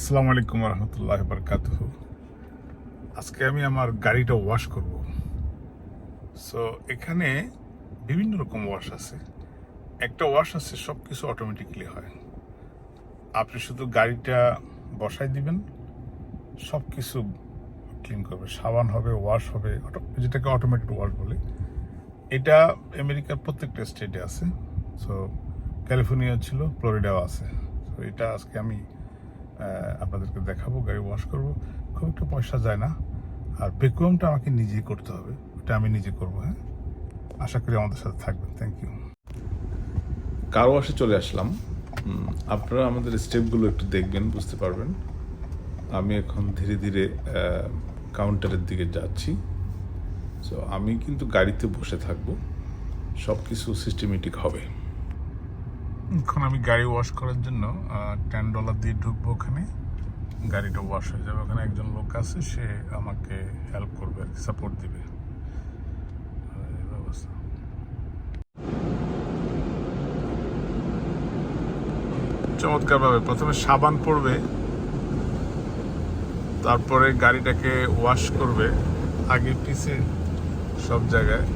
আসসালামু আলাইকুম রহমতুল্লাহ বরকাত আজকে আমি আমার গাড়িটা ওয়াশ করব। সো এখানে বিভিন্ন রকম ওয়াশ আছে। একটা ওয়াশ আছে সব কিছু অটোমেটিকলি হয়। আপনি শুধু গাড়িটা বসাই দিবেন সব কিছু ক্লিন করবে। সাবান হবে ওয়াশ হবে যেটাকে অটোমেটেড ওয়াশ বলে। এটা আমেরিকার প্রত্যেকটা স্টেটে আছে। সো ক্যালিফোর্নিয়া ছিল ফ্লোরিডাও আছে। তো এটা আজকে আমি আপনাদেরকে দেখাবো, গাড়ি ওয়াশ করব। খুব একটা পয়সা যায় না। আর ভ্যাকুয়ামটা আমাকে নিজেই করতে হবে। ওটা আমি নিজে করব হ্যাঁ? আশা করি আমাদের সাথে থাকবেন। থ্যাংক ইউ কার ওয়াশে চলে আসলাম। আপনারা আমাদের স্টেপগুলো একটু দেখবেন, বুঝতে পারবেন। আমি এখন ধীরে ধীরে কাউন্টারের দিকে যাচ্ছি। সো আমি কিন্তু গাড়িতে বসে থাকব। সব কিছু সিস্টেমেটিক হবে। এখন আমি গাড়ি ওয়াশ করার জন্য টেন ডলার দিয়ে ঢুকবো ওখানে। গাড়িটা ওয়াশ হয়ে যাবে। ওখানে একজন লোক আছে, সে আমাকে হেল্প করবে আর সাপোর্ট দিবে। ব্যবস্থা। চমৎকার ভাবে প্রথমে সাবান পড়বে তারপরে গাড়িটাকে ওয়াশ করবে, আগে পিছে সব জায়গায়।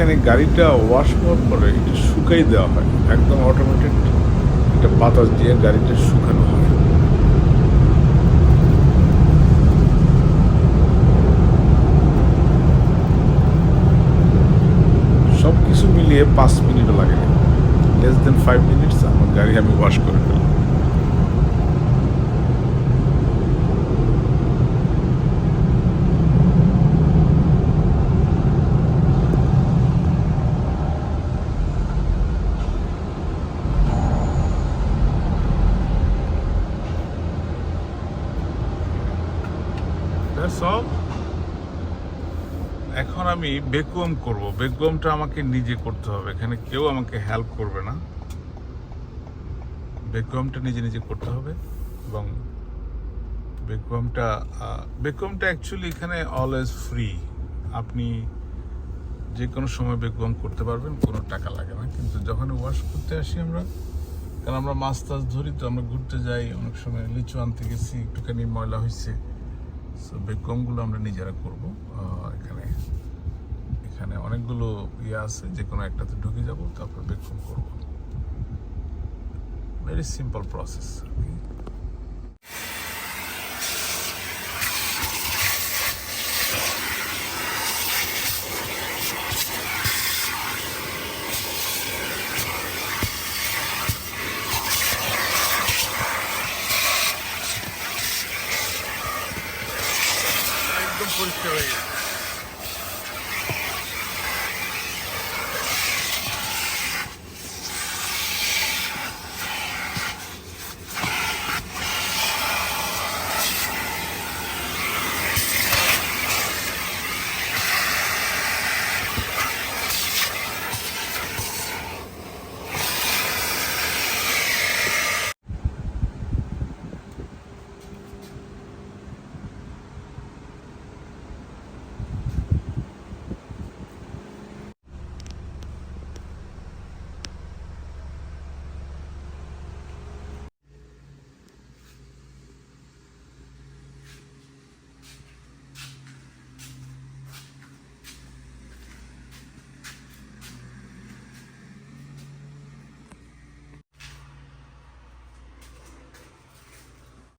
এখানে গাড়িটা ওয়াশ হওয়ার পরে এটা শুকাই দেওয়া হয়। একদম অটোমেটেড একটা বাতাস দিয়ে গাড়িটা শুকানো হয়। সব কিছু মিলিয়ে পাঁচ মিনিটও লাগে। লেস দেন ফাইভ মিনিটস আমার গাড়ি আমি ওয়াশ করে ফেললাম All. এখন আমি বেকুয়াম করব। বেকুয়ামটা আমাকে নিজে করতে হবে। এখানে কেউ আমাকে হেল্প করবে না। বেকুয়ামটা নিজে নিজে করতে হবে এবং বেকুয়ামটা বেকুয়ামটা অ্যাকচুয়ালি এখানে অলওয়েজ ফ্রি আপনি যে কোনো সময় বেকুয়াম করতে পারবেন, কোনো টাকা লাগে না। কিন্তু যখন ওয়াশ করতে আসি আমরা, কারণ আমরা মাছ টাছ ধরি তো আমরা ঘুরতে যাই, অনেক সময় লিচু আনতে গেছি একটুখানি ময়লা হয়েছে সো বেকমগুলো আমরা নিজেরা করব। এখানে এখানে অনেকগুলো ইয়ে আছে যে কোনো একটাতে ঢুকে যাব, তারপর বেককম করব। ভেরি সিম্পল প্রসেস আর